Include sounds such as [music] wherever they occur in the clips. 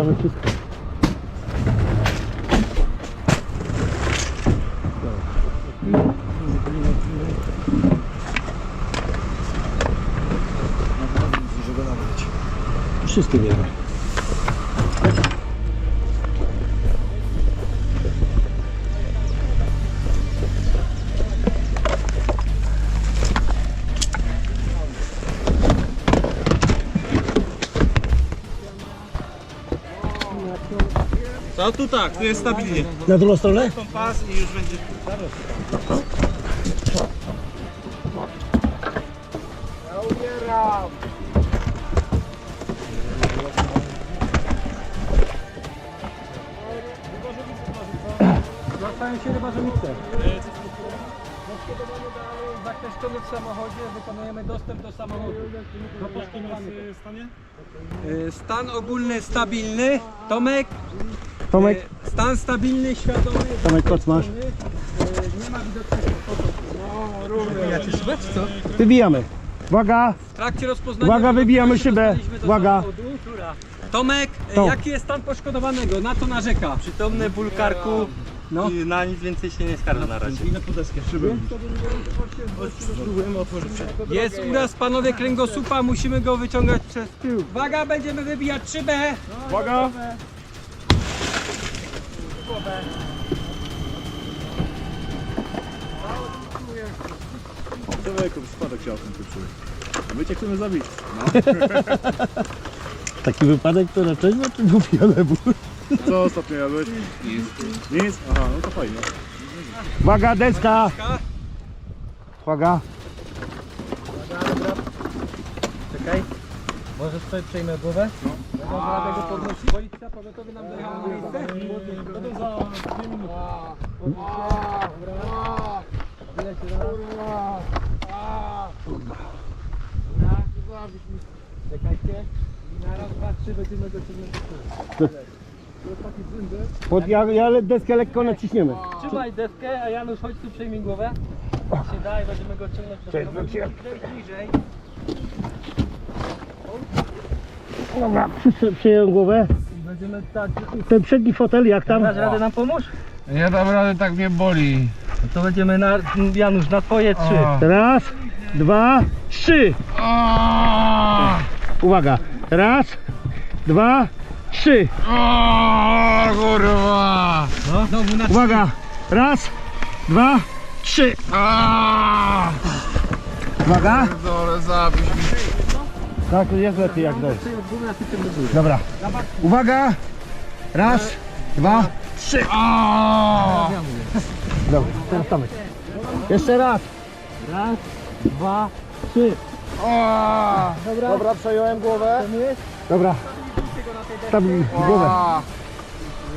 Zbieramy wszystko. Wszystkie bieramy. To tu tak, tu jest stabilnie. Na drugą stronę? Kompas i już będzie. Zwracają się chyba, że chce. Zakreślony w samochodzie, wykonujemy dostęp do samochodu. stanie? Y, Stan ogólny stabilny. Tomek? Tomek, y, Stan stabilny, świadomy. Tomek, koc masz. Y, Nie ma widocznego potoku. Ja cię czy co? Wybijamy. Uwaga, W trakcie rozpoznania... Uwaga, wybijamy szybę. dostaliśmy do Uwaga. samochodu. Tomek, y, To. jaki jest stan poszkodowanego? Na to narzeka. Przytomny ból karku No. i na nic więcej się nie skarży na razie. I na podeskę szyby. Spróbujemy otworzyć. Jest uraz panowie kręgosłupa, musimy go wyciągać przez tył. Uwaga, będziemy wybijać szybę. uwaga. Człowieku, spadek się autem. A my cię chcemy zabić. [laughs] Taki wypadek to raczej znaczy pijany ból. Co ostatnio jadłeś? Nic. Nic? Aha, no to fajnie. Uwaga, deska. Uwaga. Czekaj. Może sobie przejmę głowę? No. Dobra, radę go podnosić. Policja powiatowy nam dojechał na miejsce. Będą za dwie minuty. Ile się raz? Czekajcie. I na raz, dwa, trzy będziemy do tyłu. Pod, ja, ja deskę lekko naciśniemy. Trzymaj deskę, a Janusz chodź tu przejmij głowę. Się da i będziemy go ciągnąć do tego. Bliżej. Dobra, przy- przyjąłem głowę. Będziemy tak. Ten przedni fotel, jak tam? Dasz radę nam pomóż? Nie dam rady, tak mnie boli. To będziemy na, Janusz, na twoje trzy. Raz, dwa, trzy. O, Uwaga. Raz, dwa, trzy. o, kurwa. No, znowu na Uwaga. Raz, dwa, trzy. O, Uwaga. Dole, zabić. Tak, jest lepiej jak dojść. Dobra. Uwaga. Raz, dwa, trzy. O, Dobra, teraz Tomek. Jeszcze raz. Raz, dwa, trzy. o, Dobra, przejąłem głowę. Dobra. Stawił głowę. o.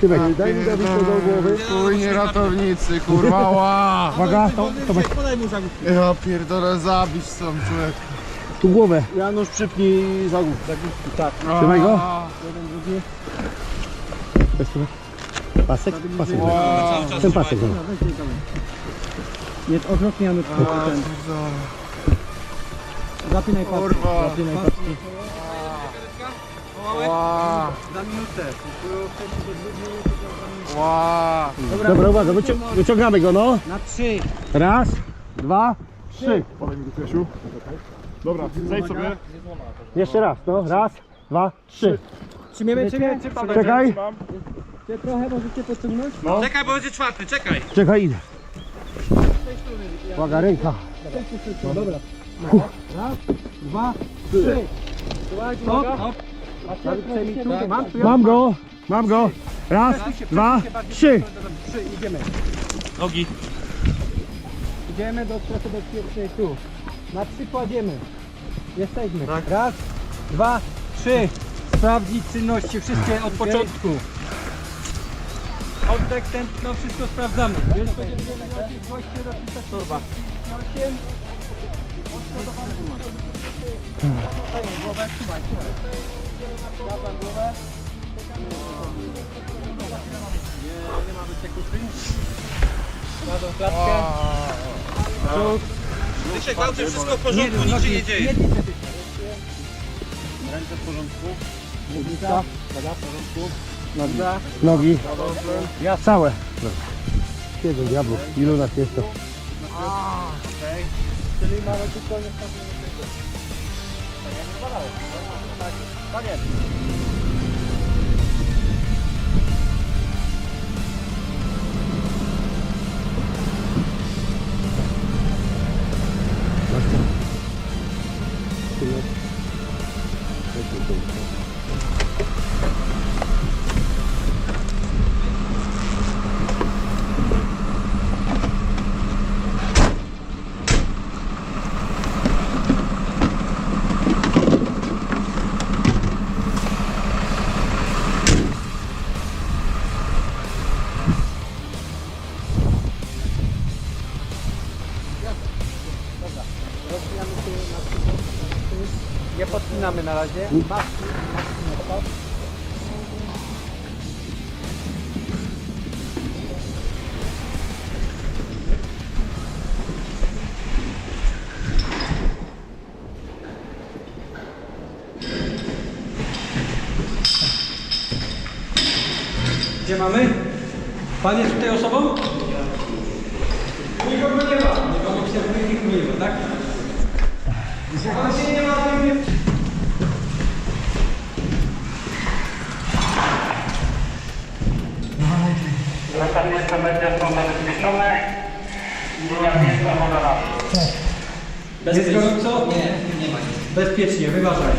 Tymek, daj mi Dawid do głowy. Chujnie ratownicy, kurwa, ła. Uwaga, to, Tomek, Podaj mu zagłówek. Ja pierdolę, zabić są człowiek. tu głowę. Janusz, przypnij zagłów. Tak. Trzymaj go. Weź Tomek. Pasek? Pasek. o, Ten pasek. no. Nie, odwrotnie Janusz. pierdolę. Zapinaj paski. Kurwa. Zapinaj paski. Ła, Za minutę. ła. Dobra, uwaga, wycią wyciągamy go, no. Na trzy. Raz, dwa, trzy. Podaj mi go, Kresiu. Dobra, zejdź sobie. Jeszcze raz, no. Raz, dwa, trzy. Trzymiemy, trzymiemy, Czekaj, Cię trochę możecie pociągnąć? Czekaj, bo będzie czwarty, czekaj. czekaj, idę. Uwaga, ręka. Dwa, trzy. Stop. Stop. Mam go, mam go. Raz, dwa, trzy. Trzy, idziemy. Nogi. Idziemy do strefy bezpiecznej tu. Na trzy kładziemy. Jesteśmy. Raz, dwa, trzy. Sprawdzić czynności wszystkie od początku. Oddech, tętno, wszystko sprawdzamy. Będziemy jakieś goście rozpisać torba. 8. Głowę, trzymaj, trzymaj. Nie, nie ma wyciekuty. Kładą klatkę. Przód. Dyszek, w aucie wszystko w porządku, nic się nie dzieje. Ręce w porządku. Nogi. Ja całe. Siedzę diabłów. Ilu nas jest to? Nie podpinamy na razie. Maski, maski na stop. Gdzie mamy? Pan jest tutaj osobą? Nikogo nie ma. Nikogo obserwuje, nikogo nie ma, tak? Pan się nie ma, to nie... Następnie będzie są zabezpieczone. Linia miejsca woda na Jest gorąco? Nie, nie ma nic. Bezpiecznie, wyważaj.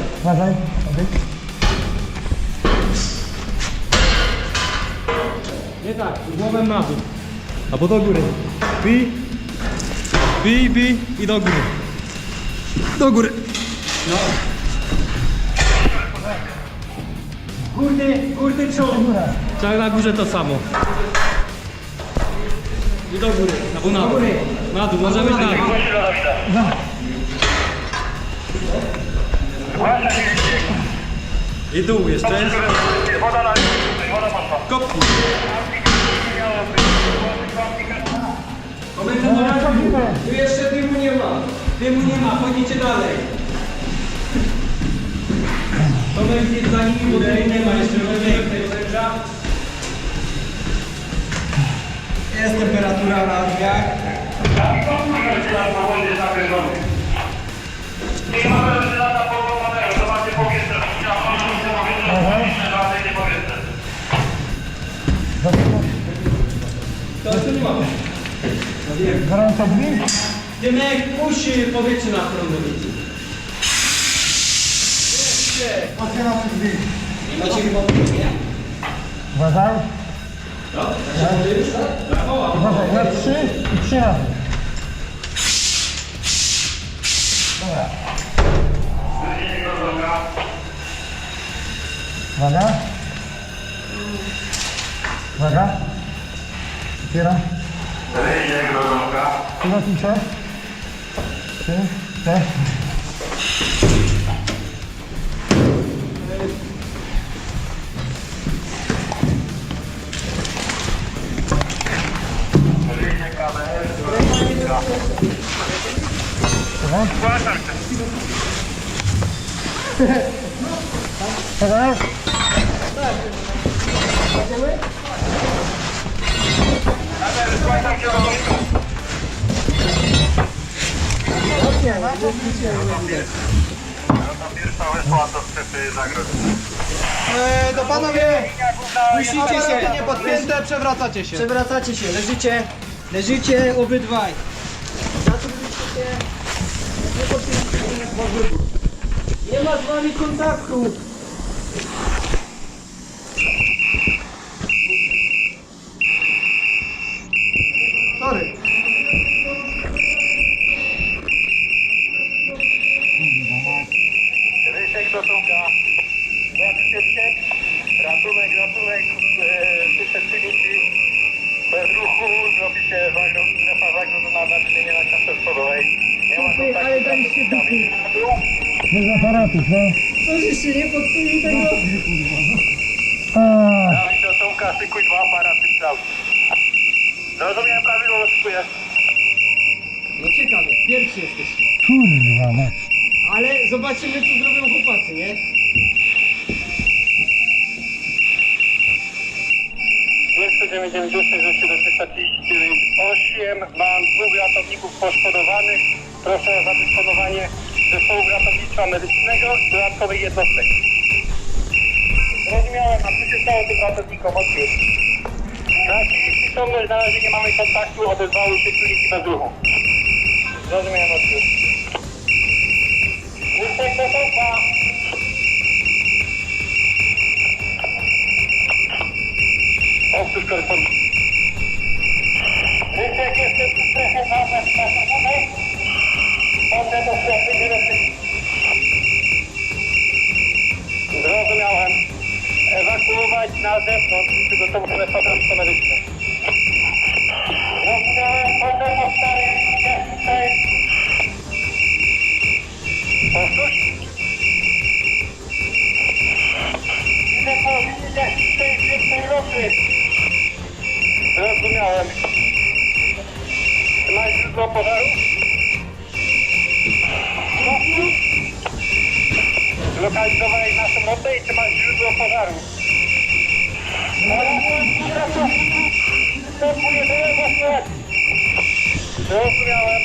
Nie tak, głowę na dół. Albo do góry. Bij. Bij, bij i do góry. Do góry. No. Górny, górny czoł. Tak na górze to samo. I do góry. Albo na dół. Na dół, możemy tak. I dół jeszcze. Woda na woda martwa. Kopnij. Na. Tu jeszcze dymu nie ma. Dymu nie ma, chodzicie dalej. To będzie za nimi, bo dymu nie ma jeszcze węża. Jest temperatura na położonego, to co nie mamy. Gorąco drzwi? Dymek, puść powietrze na prądownicy. Otwieramy drzwi. Macie chyba nie? Uważaj. No, da się już, tak? Uważaj. Na trzy i trzy razy. Uwaga. Uwaga. Otwieram. Pilotnicze. Trzy, cztery. Pierwsza weszła do strefy. To panowie, musicie się, nie podpięte, przewracacie się. Przewracacie się, leżycie, leżycie obydwaj. Nie podpięcie. Nie ma z wami kontaktu. Ale pojechali, daliście dupy. Bez aparatu, co? No, że się nie podpuje tego. No, nie kurwa. Dawid, to są kasyku dwa aparaty w Zrozumiałem prawidłowo, dziękuję. No ciekawie, pierwszy jesteście. Kurwa mać. Ale zobaczymy, co zrobią chłopacy, nie? Dwieście dziewięćdziesiąt osiem, mam dwóch ratowników poszkodowanych. Proszę o zadysponowanie zespołu ratownictwa medycznego i dodatkowych jednostek. Rozumiałem, a co się stało tym ratownikom? Odbiór. Tracili przytomność, na razie nie mamy kontaktu, odezwały się czujniki bez ruchu. Rozumiałem odbiór. Łysek gotowa. Powtórz korespondencja. Łysek jestem w strefie na Zrozumiałem. Ewakuować na zewnątrz i przygotować ratownictwo medyczne. Zrozumiałem. Potem do starej linii. Powtórz. Idę po linii tej pierwszej roty. Zrozumiałem. Masz źródło pożaru? Zlokalizowałeś naszą rotę i czy źródło pożaru? Wstępuje do ewakuacji. Zrozumiałem.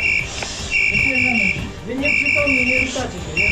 Wy nieprzytomni, nie ruszacie się, nie?